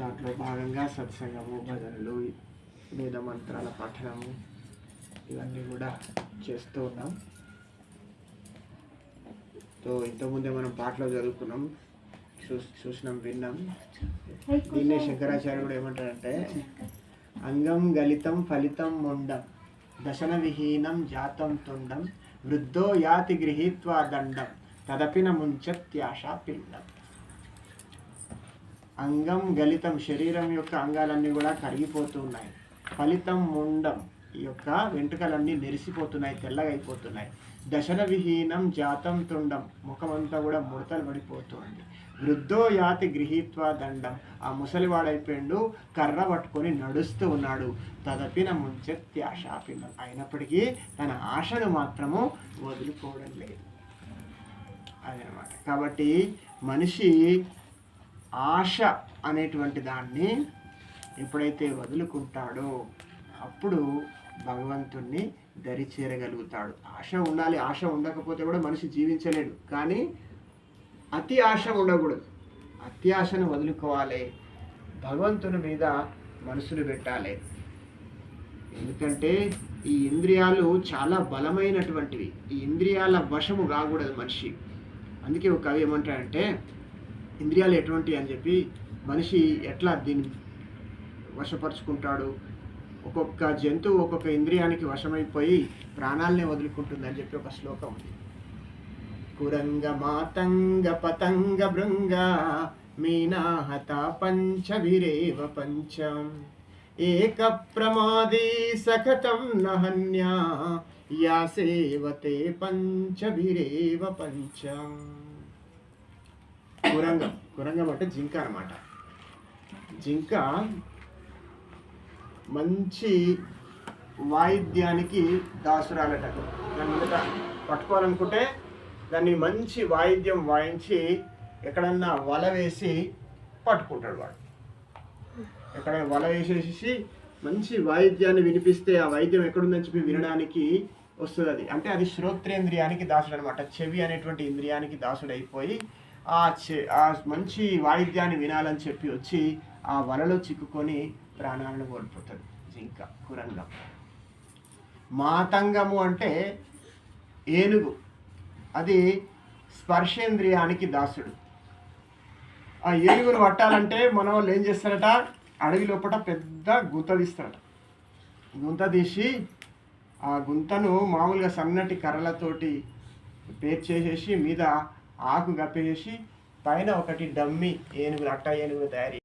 దాంట్లో భాగంగా సత్సంగము భజనలు వేద మంత్రాల పఠనము ఇవన్నీ కూడా చేస్తూ ఉన్నాం. సో ఇంతకుముందే మనం పాటలో చదువుకున్నాం చూ చూసినాం విన్నాం. దీన్నే శంకరాచార్య కూడా ఏమంటారంటే అంగం గలితం ఫలితం మొండం దశన విహీనం జాతం తుండం వృద్ధో యాతి గృహీత్వా దండం తదపిన ముంచత్యాశ పిండం. అంగం గలితం శరీరం యొక్క అంగాలన్నీ కూడా కరిగిపోతూ ఉన్నాయి ఫలితం ముండం ఈ యొక్క వెంట్రుకలన్నీ నెరిసిపోతున్నాయి తెల్లగైపోతున్నాయి. దశన విహీనం జాతం తుండం ముఖమంతా కూడా ముడతలు పడిపోతుంది. వృద్ధో యాతి గృహీత్వ దండం ఆ ముసలివాడైపోయిండు కర్ర పట్టుకొని నడుస్తూ ఉన్నాడు. తదపిన ముంచెత్యాశాపినం అయినప్పటికీ తన ఆశను మాత్రము వదులుకోవడం లేదు. అదనమాట. కాబట్టి మనిషి ఆశ అనేటువంటి దాన్ని ఎప్పుడైతే వదులుకుంటాడో అప్పుడు భగవంతుణ్ణి దరి చేరగలుగుతాడు. ఆశ ఉండాలి ఆశ ఉండకపోతే కూడా మనిషి జీవించలేడు. కానీ అతి ఆశ ఉండకూడదు. అతి ఆశను వదులుకోవాలి. భగవంతుని మీద మనసును పెట్టాలి. ఎందుకంటే ఈ ఇంద్రియాలు చాలా బలమైనటువంటివి. ఈ ఇంద్రియాల వశము కాకూడదు మనిషి. అందుకే ఒక కవి ఏమంటాడంటే ఇంద్రియాలు ఎటువంటి అని చెప్పి మనిషి ఎట్లా దీన్ని వశపరుచుకుంటాడు? ఒక్కొక్క జంతువు ఒక్కొక్క ఇంద్రియానికి వశమైపోయి ప్రాణాలనే వదులుకుంటుంది అని చెప్పి ఒక శ్లోకం ఉంది. కురంగ మాతంగ పతంగ భృంగ మీనాహత పంచభిరేవ పంచం. ఏక ప్రమాదే సఖతం నహన్యా యాసేవతే పంచభిరేవ పంచం. కురంగం. కురంగం అంటే జింక అనమాట జింక మంచి వాయిద్యానికి దాసురాలట. దాని మీద పట్టుకోవాలనుకుంటే దాన్ని మంచి వాయిద్యం వాయించి ఎక్కడన్నా వల వేసి పట్టుకుంటాడు వాడు. ఎక్కడైనా వల వేసేసి మంచి వాయిద్యాన్ని వినిపిస్తే ఆ వాయిద్యం ఎక్కడుందని చెప్పి వినడానికి వస్తుంది అది. అంటే అది శ్రోత్రేంద్రియానికి దాసుడు అనమాట చెవి అనేటువంటి ఇంద్రియానికి దాసుడు అయిపోయి ఆ చే ఆ మంచి వాయిద్యాన్ని వినాలని చెప్పి వచ్చి ఆ వలలో చిక్కుకొని ప్రాణాలను కోల్పోతుంది జింక కురంగం. మాతంగము అంటే ఏనుగు. అది స్పర్శేంద్రియానికి దాసుడు. ఆ ఏనుగును పట్టాలంటే మన వాళ్ళు ఏం చేస్తారట? అడవి లోపల పెద్ద గుంత తీస్తారట. గుంత తీసి ఆ గుంతను మామూలుగా సన్నటి కర్రలతోటి పేర్చేసేసి మీద ఆకు కప్పేసి పైన ఒకటి డమ్మి ఏనుగులు అట్ట ఏనుగులు తయారు